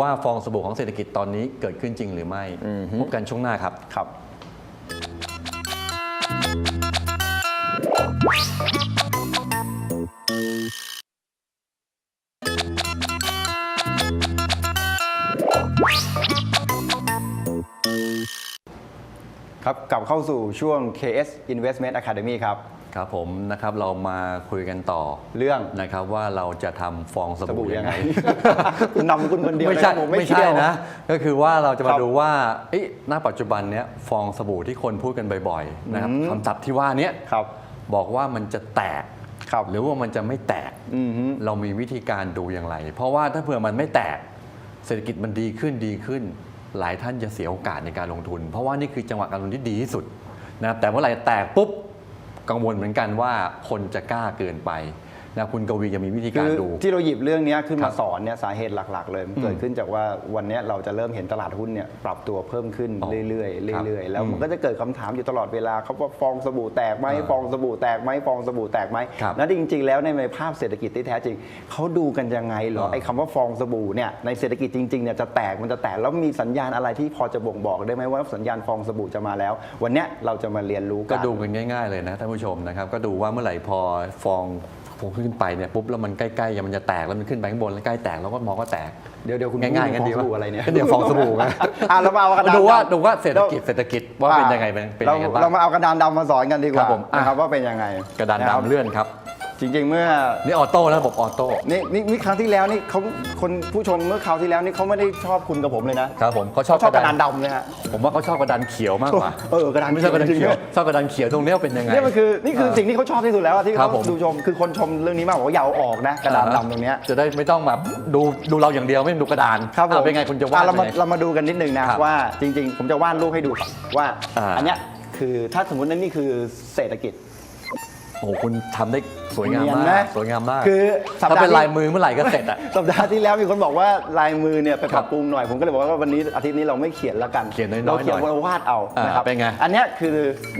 ว่าฟองสบู่ของเศรษฐกิจตอนนี้เกิดขึ้นจริงหรือไม่อือฮึพบกันช่วงหน้าครับครับ ครับกลับเข้าสู่ช่วง KS Investment Academy ครับ ครับผมนะครับเรามาคุยกันต่อเรื่องนะครับว่าเราจะทำฟองสสบู่บู่ยัยังงไงไงคุณนำคุณคนเดียวไม่เลยใช่นะผมไม่ไม่ใช่เกี่ยวนะ ก็คือว่าเราจะคมารับดูว่าเอ๊ะณปัจจุบันเนี้ยฟองสบู่ที่คนพูดกันบ่อยๆนะครับอืมคำศัพท์ที่ว่าเนี้ยครับบอกว่ามันจะแตกครับหรือว่ามันจะไม่แตกอือฮึเรามีวิธีการดูอย่างไร เพราะว่าถ้าเผื่อมันไม่แตกเศรษฐกิจมันดีขึ้นดีขึ้น หลายท่านจะเสียโอกาสในการลงทุน เพราะว่านี่คือจังหวะการลงทุนที่ดีที่สุดนะครับแต่เมื่อไหร่แตกปุ๊บ กังวลเหมือนกันว่าคนจะกล้าเกินไป นะคุณกวีจะมีวิธีคืการอดู ที่เราหยิบเรื่องเนี้ยขึ้นครัมาบสอนเนี่ยสาเหตุหลัก ๆ เลยมันเกิดอืมขึ้นจากว่าวันเนี้ยเราจะเริ่มเห็นตลาดหุ้นเนี่ยปรับตัวเพิ่มขึ้นอ๋อเรื่อยครับๆเรื่อยๆแล้วอืมมันก็จะเกิดคำถามอยู่ตลอดเวลาเขาว่าฟองสบู่แตกไหมอ่าฟองสบู่แตกไหมฟองสบู่แตกไหมครับแล้วจริง ๆ แล้วในภาพเศรษฐกิจที่แท้จริงเขาดูกันยังไงเหรออ่าไอ้คำว่าฟองสบู่เนี่ยในเศรษฐกิจจริงๆเนี่ยจะแตกมันจะแตกแล้วมีสัญญาณอะไรที่พอจะบ่งบอกได้ไหมว่าสัญญาณฟองสบู่จะมาแล้ว วันเนี้ยเราจะมาเรียนรู้ก็กันดูกันง่าย ๆเลยนะท่านผู้ชมนะครับก็ดูว่าเมื่อไหร่พอฟอง ฟองขึ้นไปเนี่ยปุ๊บแล้วมันใกล้ๆมันจะแตกแล้วมันขึ้นไปข้างบนแล้วใกล้แตกแล้วก็มองว่าแตกเดี๋ยวเดี๋ยวคุณง่ายๆพูกันดีฟองสวะบู่อะไรเนี่ยก็เดี๋ยวฟองสบู่ไงอะเรามาเอากระดาษดูว่าดำดูว่าเศรษฐกิจเศรษฐกิจว่าเป็นยังไงเป็นเป็นเรายังไงบ้างเรามาเอากระดานดำมาสอนกันดีกครัว่าบผมอะนะครับว่าเป็นยังไงกระดานคบดำเลื่อนครับ จริง ๆ เมื่อนี่ออโต้นะระบบออโต้นี่นี่นี่ครั้งที่แล้วนี่เขาคนผู้ชมเมื่อคราวที่แล้วนี่เขาไม่ได้ชอบคุณกับผมเลยนะครับผมเขาชอบชอบกกระระดาดานนดำเลยฮะ ผมว่าเขาชอบกระดานเขียวมากกว่าเออกระดานไม่ใช่กระดานจริงๆเขียวด้วยชอบกระดานเขียวตรงเนี้ยเป็นยังไงนี่มันคือนี่คือสิ่งที่เขาชอบที่สุดแล้วอะที่ครัเขาบผม ดูชมคือคนชมเรื่องนี้มากบอกว่าอย่าเอาออกนะกระดานดำตรงเนี้ยจะได้ไม่ต้องแบบดูดูเราอย่างเดียวไม่ต้องดูกระดานครับผมอะเป็นไงคุณจะวาดอ่เรามายังไง เรามาดูกันนิดนึงนะครับว่าจริง ๆ ผมจะวาดรูปให้ดูก่อนว่าอ่า อันเนี้ยคือถ้าสมมตินั่นนี่คือเศรษฐกิจ โอ้โหคุณทำได้ สวยงามเนียนมาไหมกสวยงามมากคือสัปถ้าดาห์เป็นที่ลายมือเมื่อไหร่ก็เสร็จอะ สัปดาห์ที่แล้วมีคนบอกว่าลายมือเนี่ยไปคปรัรับบปรุงหน่อยผมก็เลยบอกว่าวันนี้อาทิตย์นี้เราไม่เขียนแล้วกันเขียนน้อยๆเราเขียนหน่อยเราวาดเอาอ่านะครับเป็นไงอันเนี้ยคือ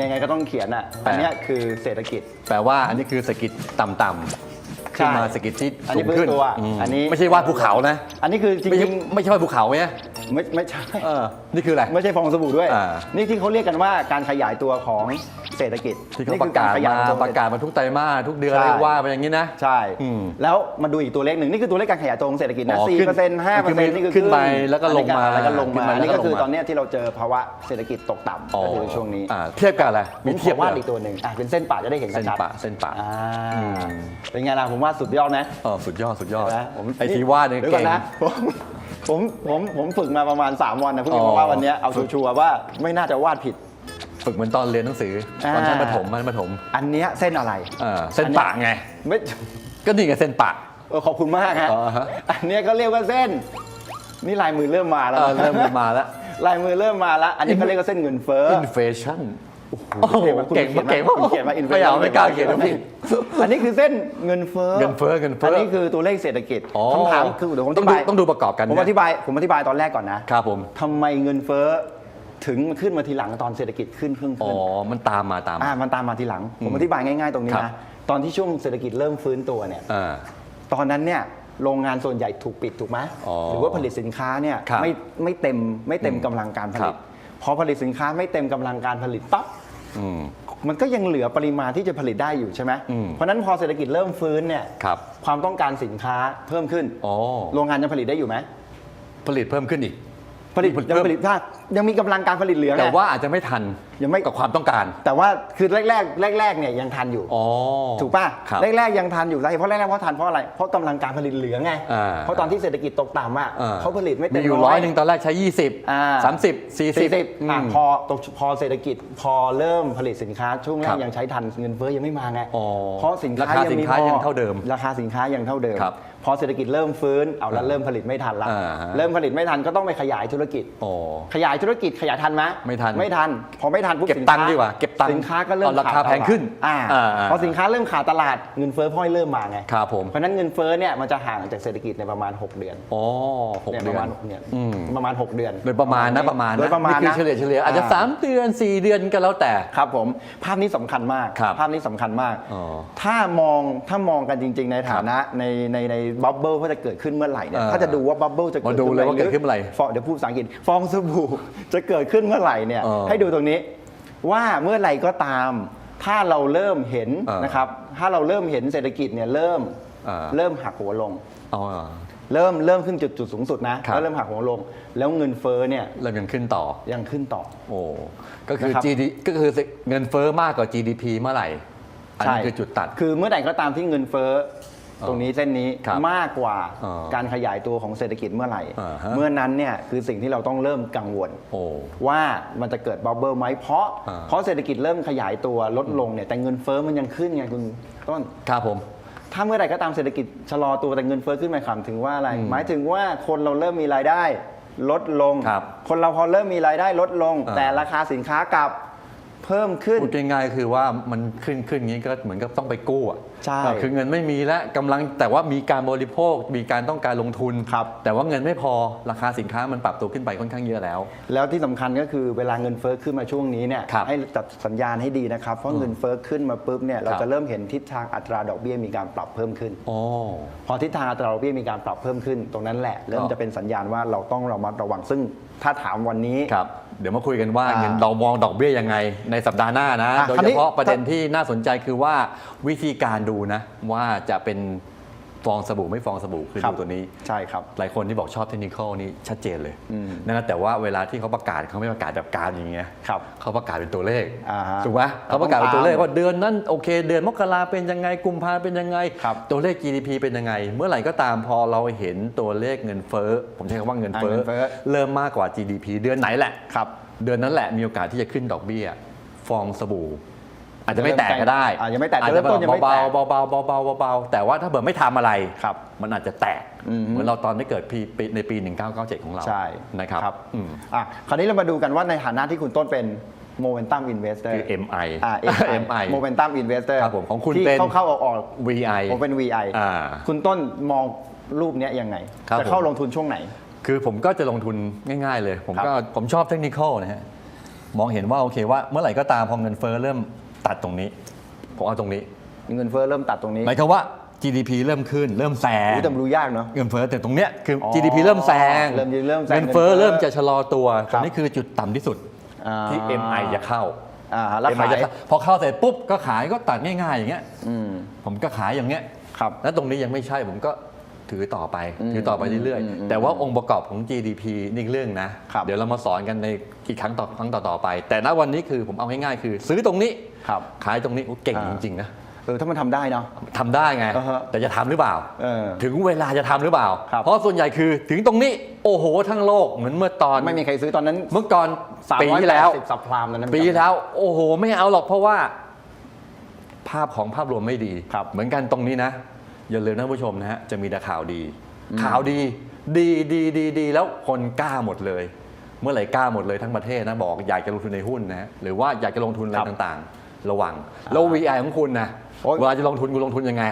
ยังไงก็ต้องเขียนอะแปลอันเนี้ยคือเศรษฐกิจ แปลว่าอันนี้คือสกิดต่ำๆขึ้นมาใช่สกิดที่อันนี้สูงขึ้นพื้นตัวมอันนี้ ไม่ใช่วาดภูเขานะอันนี้คือจไม่ใช่ริงไม่ใช่วาดภูเขาไหมๆ ไม่ไม่ใช่เออนี่คืออะไร ไม่ใช่ฟองสบู่ด้วย อ่า นี่ที่เขาเรียกกันว่าการขยายตัวของเศรษฐกิจที่เขานี่ปคืระกาศขยายมาตัว ประกาศมาทุกไตรมาสทุกเดือนใช่ เลยว่าไปอย่างนี้นะ ใช่ อืม แล้วมาดูอีกตัวเลขหนึ่งนี่คือตัวเลขการขยายตัวของเศรษฐกิจนะอ๋อสี่ขึ้นเปอร์เซ็นต์ห้าเปอร์เซ็นต์นี่คือขึ้นไปแล้วก็ลงมาแล้วก็ลงขึ้นมาไปแล้วก็นี่ก็คือลงมาตอนเนี้ยที่เราเจอภาวะเศรษฐกิจตกต่ำก็คือช่วงนี้อ่าเทียบกันอะไรผมีมขเทียอบวาดเลยอีกตัวหนึ่งอะเป็นเส้นป่าจะได้เห็นกันเส้นชัดปะเส้นปะอ่าอืม เป็นไงล่ะผมว่าสุดยอดนะ เออสุดยอดสุดยอดเห็นไหมผมไอทีว่าเนี่ยดี๋ยวก่เก่อนงนะผม ผมผมผมฝึกมาประมาณ 3 วันนะเพิ่งอ๋อมาว่าวันเนี้ยเอาชัวร์ๆว่าไม่น่าจะวาดผิด ฝึกเหมือนตอนเรียนหนังสืออ่าตอนชั้นประถมมันประถมอันเนี้ยเส้นอะไรเออเส้นปะไง ไม่ก็นี่ไงเส้นปะเออขอบคุณมากฮะอ๋อฮะ อันเนี้ยก็เรียกว่าเส้น นี่ลายมือเริ่มมาแล้วเออนะเริ่มมาแล้ว ลายมือเริ่มมาแล้วอันนี้เขาเรียกว่าเส้นเงินเฟ้ออินเฟชั่น โอ้โหคุณเก่งมากเขีเก่ยงนมากคุณเขียนมา inflation ไม่เอาไม่กล้าเขียนนะพี่อันนี้คือเส้นเงินเฟ้อเงินเฟ้อเงินเฟ้ออันนี้คือตัวเลขเศรษฐกิจอ๋อคำถามคือเดี๋ยวผมอต้อธิงดูบายต้องดูประกอบกันผมนะอธิบายผมอธิบายตอนแรกก่อนนะครับผมทำไมเงินเฟ้อถึงขึ้นมาทีหลังตอนเศรษฐกิจขึ้นเพิ่งอ๋อขึ้นมันตามมาตามอ่ามามันตามมาทีหลัง ผมอืมอธิบายง่ายๆตรงนี้ครันะบตอนที่ช่วงเศรษฐกิจเริ่มฟื้นตัวเนี่ยอ่าตอนนั้นเนี่ยโรงงานส่วนใหญ่ถูกปิดถูกไหมอ๋อหรือว่าผลิตสินค้าเนี่ยครับไม่ไม่เต็มไม่เต็มอืมกำลังการผคลิรัตบ พอผลิตสินค้าไม่เต็มกำลังการผลิตปั๊บอืม มันก็ยังเหลือปริมาณที่จะผลิตได้อยู่ใช่ไหมอืมเพราะฉะนั้นพอเศรษฐกิจเริ่มฟื้นเนี่ยครับความต้องการสินค้าเพิ่มขึ้นอ๋อ โรงงานยังผลิตได้อยู่ไหมผลิตเพิ่มขึ้นอีก ผลิตผลิตยังเพิ่มผลิตได้ยังมีกำลังการผลิตเหลือไง แต่ว่าอาจจะไม่ทันยังไม่ กับความต้องการ แต่ว่าคือแรกแรกแรกแรกๆเนี่ยยังทันอยู่ อ๋อ ถูกป่ะครับแรกๆยังทันอยู่สาเหตุเพราะแรกๆเพราะทันเพราะอะไร เพราะกำลังการผลิตเหลือไง อ่าเพราะตอนที่เศรษฐกิจตกต่ำอะอ่า เขาผลิตไม่เต็มีม อยู่ร้อยหนึ่งตอนแรกใช้อ่า20 30สี่40สิบอือะมพอตกพอเศรษฐกิจพอเริ่มผลิตสินค้าช่วงแรครักบยังใช้ทันเงินเฟ้อยังไม่มาไงอ๋อเพราะสินค้าราคายังสินมีค้าพอยังเท่าเดิมราคาสินค้ายังเท่าเดิม ครับพอเศรษฐกิจเริ่มฟื้นเอาแล้วเริ่มผลิตไม่ทันละอ่าฮะ เริ่มผลิตไม่ทันก็ต้องไปขยายธุรกิจ อ๋อ ขยายธุรกิจขยายทันไหมไม่ทันไม่ทัน พอไม่ทันปุ๊บเก็บสินตังค์ค้ดีกว่าเก็บตังค์สินค้าก็เริ่มเอาราคาขดตลดแพงขึ้นอ่าอ่าพอสินค้าเริ่มขาดตลาดเงินเฟ้อพ่อยเริ่มมาไงครับผมเพราะฉะนั้นเงินเฟ้อเนี่ยมันจะห่างจากเศรษฐกิจในประมาณ 6 เดือนอ๋อหกเนี่ยเดืปอระนมาณเนี่ยอืมประมาณ 6 เดือนโดยประมาณนะประมาณนะโดยประมาณนี่นะคือเฉลี่ยเฉลี่ยอาจจะ 3 เดือน 4 เดือนก็แล้วแต่ครับผมภาพนี้สำคัญมากครับภาพนี้สำคัญมากอ๋อถ้ามองถ้ามองกันจริง ๆ ในฐานะในในในบับเบิลว่าจะเกิดขึ้นเมื่อไหร่เนี่ยเออถ้าจะดูว่าบับเบิลจะเกิดมาดูเลยว่าเกิดขึ้นเมื่อไหร่ฟองเดี๋ยวพูดภาษาอังกฤษฟองสบู่จะเกิดขึ้นเมื่อไหร่เนี่ยเออให้ดูตรงนี้ ว่าเมื่อไหร่ก็ตาม ถ้าเราเริ่มเห็นเออนะครับ ถ้าเราเริ่มเห็นเศรษฐกิจเนี่ยเริ่มเออเริ่มหักหัวลงอ๋อเริ่มเริ่มขึ้นจุดจุดสูงสุดนะครับแล้วเริ่มหักหัวลง แล้วเงินเฟ้อเนี่ยเริ่มยังขึ้นต่อยังขึ้นต่อ โอ้ก็คือนะครับ GD ก็คือเงินเฟ้อมากกว่า GDP เมื่อไหร่อันนี้คือจุดตัด คือเมื่อไหร่ก็ตามที่เงินเฟ้อ ตรงนี้เส้นนี้ครับมากกว่าอ๋อการขยายตัวของเศรษฐกิจเมื่อไหร่ อ่าฮะ เมื่อนั้นเนี่ยคือสิ่งที่เราต้องเริ่มกังวล โอ้ ว่ามันจะเกิดบับเบิลไหมเพราะอ่า เพราะเศรษฐกิจเริ่มขยายตัวลดลงเนี่ยแต่เงินเฟ้อมันยังขึ้นไงคุณต้น ครับผม ถ้าเมื่อไหร่ก็ตามเศรษฐกิจชะลอตัวแต่เงินเฟ้อขึ้นหมายความถึงว่าอะไรอืมหมายถึงว่าคนเราเริ่มมีรายได้ ลดลงครับคนเราพอเริ่มมีรายได้ลดลง อ่าแต่ราคาสินค้ากลับ เพิ่มขึ้นพูดง่ายๆคือว่ามันขึ้นขึ้นอย่างนี้ก็เหมือนกับต้องไปกู้อะใช่เออคือเงินไม่มีแล้วกำลังแต่ว่ามีการบริโภค มีการต้องการลงทุนครับแต่ว่าเงินไม่พอราคาสินค้ามันปรับตัวขึ้นไปค่อนข้างเยอะแล้ว แล้วที่สำคัญก็คือเวลาเงินเฟ้อขึ้นมาช่วงนี้เนี่ยครับให้จัดสัญญาณให้ดีนะครับเพราะเงินเฟ้อขึ้นมาปุ๊บเนี่ยเราครับจะเริ่มเห็นทิศทางอัตราดอกเบี้ยมีการปรับเพิ่มขึ้นอ๋อพอทิศทางอัตราดอกเบี้ยมีการปรับเพิ่มขึ้น ตรงนั้นแหละเริ่มครับจะเป็นสัญญาณว่าเราต้องระมัดระวังซึ่งถ้าถามวันนี้ครับ เดี๋ยวมาคุยกันว่าอ่าเงินเรามองดอกเบี้ยยังไงในสัปดาห์หน้านะ อะโดยคราวเฉนี้ พาะประเด็นที่น่าสนใจคือว่าวิธีการดูนะว่าจะเป็น ฟองสบู่ไม่ฟองสบู่คือครัดูบตัวนี้ใช่ครับหลายคนที่บอกชอบเทคนิคนี่ชัดเจนเลยอืมนะแต่ว่าเวลาที่เขาประกาศเขาไม่ประกาศแบบการอย่างเงี้ยครับเขาประกาศเป็นตัวเลขอ่าฮะถูกไหมเขาประกาศเป็นตัวเลขต้องตามว่าเดือนนั้นโอเค เดือนมกราเป็นยังไงกุมภาเป็นยังไงครับตัวเลข GDP เป็นยังไง เมื่อไหร่ก็ตามพอเราเห็นตัวเลขเงินเฟ้อผมใช้คำว่าเงินเฟ้ออ่าเงินเฟ้อเริ่มมากกว่า GDP เดือนไหนแหละครับเดือนนั้นแหละมีโอกาสที่จะขึ้นดอกเบี้ย ฟองสบู่ อาจจะไม่แตกก็ได้อ่ายังไม่แตกอาจเริ่จะมต้นยังไม่เบาแตกๆเบาๆเบาๆเบาๆเบาๆแต่ว่าถ้าเบิดไม่ทำอะไรครับมันอาจจะแตกอืมเหมือนเราตอนที่เกิดปีปีในปี 1997 ของเราใช่นะครับอืมอะคราวนี้เรามาดูกันว่าในฐานะที่คุณต้นเป็น Momentum Investor คือ MI อ่า MI Momentum Investor ครับผมของคุณที่เป็นเข้าเข้าออกออก VI ผมเป็น VI อ่าคุณต้นมองรูปเนี้ยยังไงครับจะเข้าผมลงทุนช่วงไหน คือผมก็จะลงทุนง่าย ๆ เลย ผมครับก็ผมชอบเทคนิคนะฮะมองเห็นว่าโอเคว่าเมื่อไหร่ก็ตามพอเงินเฟ้อเริ่ม ตัดตรงนี้ ผมเอาตรงนี้ เงินเฟ้อเริ่มตัดตรงนี้หมายความว่า GDP เริ่มขึ้น เริ่มแซงอุ๊ยแต่มันดูยากเนาะ เงินเฟ้อแต่ตรงเนี้ยคือออ GDP เริ่มแซงเริ่มเริ่มแซงเงินเฟ้อเงินเฟ้อเริ่มจะชะลอตัวคตรัรบ งนี้คือจุดต่ำที่สุดอ่าที่ MI จะเข้า อ่าแล้ว MI ขายจะเข้าพอเข้าเสร็จปุ๊บก็ขายก็ตัดง่ายๆอย่างเงี้ย อืม ผมก็ขายอย่างเงี้ย ครับ แล้วตรงนี้ยังไม่ใช่ผมก็ ถือต่อไปอืมถือต่อไปเรื่อยอืมอืมๆแต่ว่าองค์ประกอบของ GDP นี่อีกเรื่องนะครับเดี๋ยวเรามาสอนกันในอีกครั้งต่อครั้งต่อๆไป แต่ณวันนี้คือผมเอาง่ายๆคือ ซื้อตรงนี้ครับขายตรงนี้โอ้เก่งอ่าจริงๆนะเออถ้ามันทำได้เนาะทำได้ไงอ่าฮะแต่จะทำหรือเปล่าเออถึงเวลาจะทำหรือเปล่าครับเพราะส่วนใหญ่คือถึงตรงนี้โอ้โหทั้งโลกเหมือนเมื่อตอน ไม่มีใครซื้อตอนนั้น เมื่อก่อน380ปีที่แล้วสับพรามตอนนั้นปีที่แล้ว โอ้โห ไม่เอาหรอกเพราะว่า ภาพของภาพรวมไม่ดีครับเหมือนกันตรงนี้นะ อย่าลืมนะผู้ชมนะฮะจะมีแต่ข่าวดี ข่าวดีดีดีดีดีแล้วคนกล้าหมดเลย เมื่อไหร่กล้าหมดเลยทั้งประเทศนะบอกอยากจะลงทุนในหุ้นนะฮะหรือว่าอยากจะลงทุนอะไรครับต่างๆ ระวังแล้ว VI ของคุณนะโอ๊ยเวลาจะลงทุนคุณลงทุนยังไง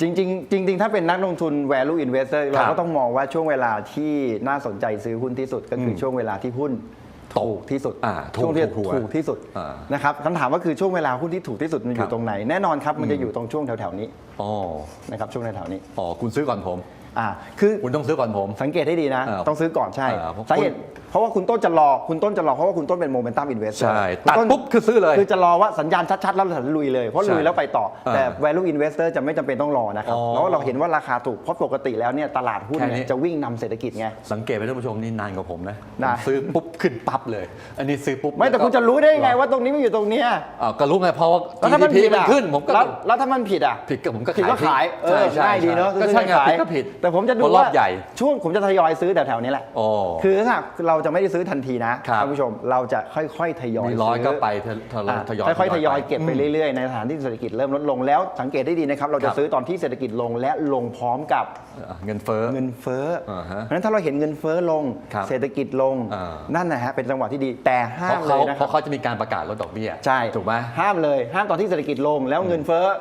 จริงๆจริงๆถ้าเป็นนักลงทุน value investor เราก็ต้องมองว่าช่วงเวลาที่น่าสนใจซื้อหุ้นที่สุดก็คืออมช่วงเวลาที่หุ้น ถูกที่สุดอ่าถูกช่วงที่ถูกถูกถูกที่สุดอ่านะครับคำถามว่าคือช่วงเวลาหุ้นที่ถูกที่สุดมันอครัยู่บตรงไหน แน่นอนครับมันจะอยู่ตรงช่วงแถวๆนี้อ๋อนะครับช่วงแถวๆนี้อ๋อคุณซื้อก่อนผม อ่าคือคุณต้องซื้อก่อนผม สังเกตให้ดีนะอ่าต้องซื้อก่อนใช่อ่าเพราะสาเหตุเพราะว่าคุณต้นจะรอคุณต้นจะรอเพราะว่าคุณต้นเป็นโมเมนตัมอินเวสเตอร์ใช่ตัดปุ๊บคือซื้อเลยคือจะรอว่าสัญญาณชัดๆ แล้วถึงลุยเลย เพราะใช่ลุยแล้วไปต่ออ่าแต่ value investor จะไม่จำเป็นต้องรอนะครับอ๋อเพราะว่าเราเห็นว่าราคาถูกเพราะปกติแล้วเนี่ยตลาดหุ้นแค่เนี่นี้ยจะวิ่งนำเศรษฐกิจไง สังเกตไปท่านผู้ชมนี่นานกว่าผมนะได้ ผมซื้อปุ๊บขึ้นปั๊บเลย อันนี้ซื้อปุ๊บไม่แต่ล้วก็คุณจะรู้ได้ยังไงว่าตรงนี้มันอยู่ตรงเนี้ยอ่าก็รู้ไงเพราะว่า แล้วถ้ามัน GDP ผิดมันอะขึ้นผมก็แล้วแล้วถ้ามันผิดอะผิดก็ผมก็ผิดก็ขายเออใช่ใช่ง่ายดีเนาะก็ใช่ไงซื้อขายผิดก็ผิดแต่ผมจะดูเพราะรอว่าบใหญ่ ช่วงผมจะทยอยซื้อแถวๆนี้แหละอ๋อคือถ้าเราจะไม่ได้ซื้อทันทีนะครับท่านผู้ชมเราจะค่อยๆทยอยมีร้อยซื้ก็ไปททยอะทยอยค่อยๆทยอยไปเก็บไปเรื่อยๆในสถานที่เศรษฐกิจเริ่มลดลงแล้วสังเกตได้ดีนะครับเราคจะรับซื้อตอนที่เศรษฐกิจลงและลงพร้อมกับอะเงินเฟ้อเงินเฟ้ออาฮะเพราะฉะนั้นถ้าเราเห็นเงินเฟ้อลงครับเศรษฐกิจลงอ่านั่นนะฮะเป็นจังหวะที่ดีแต่ห้าเพมราะเลเขายนะเพครับราะเขาจะมีการประกาศลดดอกเบี้ยใช่ถูกไหมห้ามเลยห้ามตอนที่เศรษฐกิจลงแล้วเงินเฟ้ออะ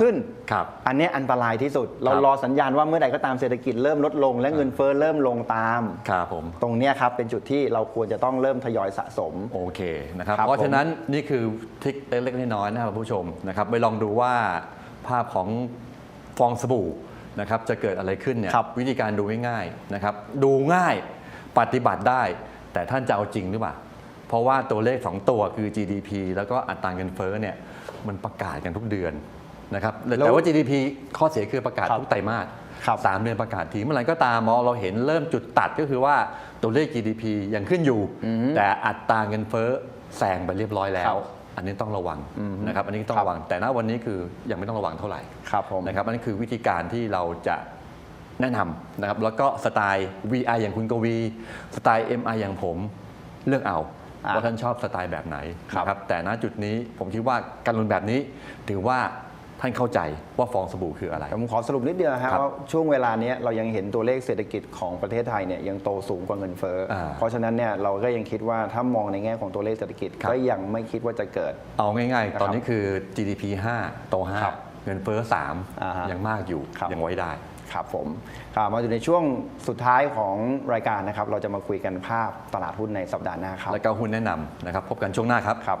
ขึ้นครับอันเนี้ยอันตรายที่สุด เราครับรอสัญญาณว่าเมื่อใดก็ตามเศรษฐกิจเริ่มลดลง และเงินเฟ้อเริ่มลงตามครับผมตรงเนี้ยครับเป็นจุดที่เราควรจะต้องเริ่มทยอยสะสมโอเคนะครับครับเพราะฉะนั้นนี่คือทริคเล็กๆน้อยๆนะครับผู้ชมนะครับไปลองดูว่าภาพของฟองสบู่นะครับจะเกิดอะไรขึ้นเนี่ยครับวิธีการดูง่ายๆนะครับดูง่ายปฏิบัติได้ แต่ท่านจะเอาจริงหรือเปล่าเพราะว่าตัวเลขสองตัวคือ GDP แล้วก็อัตราเงินเฟ้อเนี่ยมันประกาศกันทุกเดือน นะครับแต่ว่า GDP ข้อเสียคือประกาศครับทุกไตรมาสครับสามเดือนประกาศทีเมื่อไหร่ก็ตามมองเราเห็นเริ่มจุดตัดก็คือว่าตัวเลข GDP ยังขึ้นอยู่ แต่อัตราเงินเฟ้อแซงไปเรียบร้อยแล้ครัวบอันนี้ต้องระวังอืมนะครับอันนี้ต้องครับระวัง แต่ณวันนี้คือยังไม่ต้องระวังเท่าไหร่ครับผมนะครับอันนี้คือวิธีการที่เราจะแนะนำนะครับแล้วก็สไตล์ VI อย่างคุณกวี สไตล์ MI อย่างผมเลือกเอาอะว่าท่านชอบสไตล์แบบไหนครับนะครับแต่ณจุดนี้ผมคิดว่าการลงแบบนี้ถือว่า ท่านเข้าใจว่าฟองสบู่คืออะไร ผมขอสรุปนิดเดียวนะครับครับว่าช่วงเวลาเนี้ยเรายังเห็นตัวเลขเศรษฐกิจของประเทศไทยเนี่ยยังโตสูงกว่าเงินเฟ้ออาเพราะฉะนั้นเนี่ยเราก็ยังคิดว่าถ้ามองในแง่ของตัวเลขเศรษฐกิจครับก็ยังไม่คิดว่าจะเกิด เอาง่ายนะครับๆตอนนี้คือ GDP 5 โตครับ5เงินเฟ้ออ่าฮะ3ยังมากอยู่ครับยังไว้ได้ครับผมครับมาอยู่ในช่วงสุดท้ายของรายการนะครับ เราจะมาคุยกันภาพตลาดหุ้นในสัปดาห์หน้าครับ แล้วก็หุ้นแนะนำนะครับ พบกันช่วงหน้าครับครับ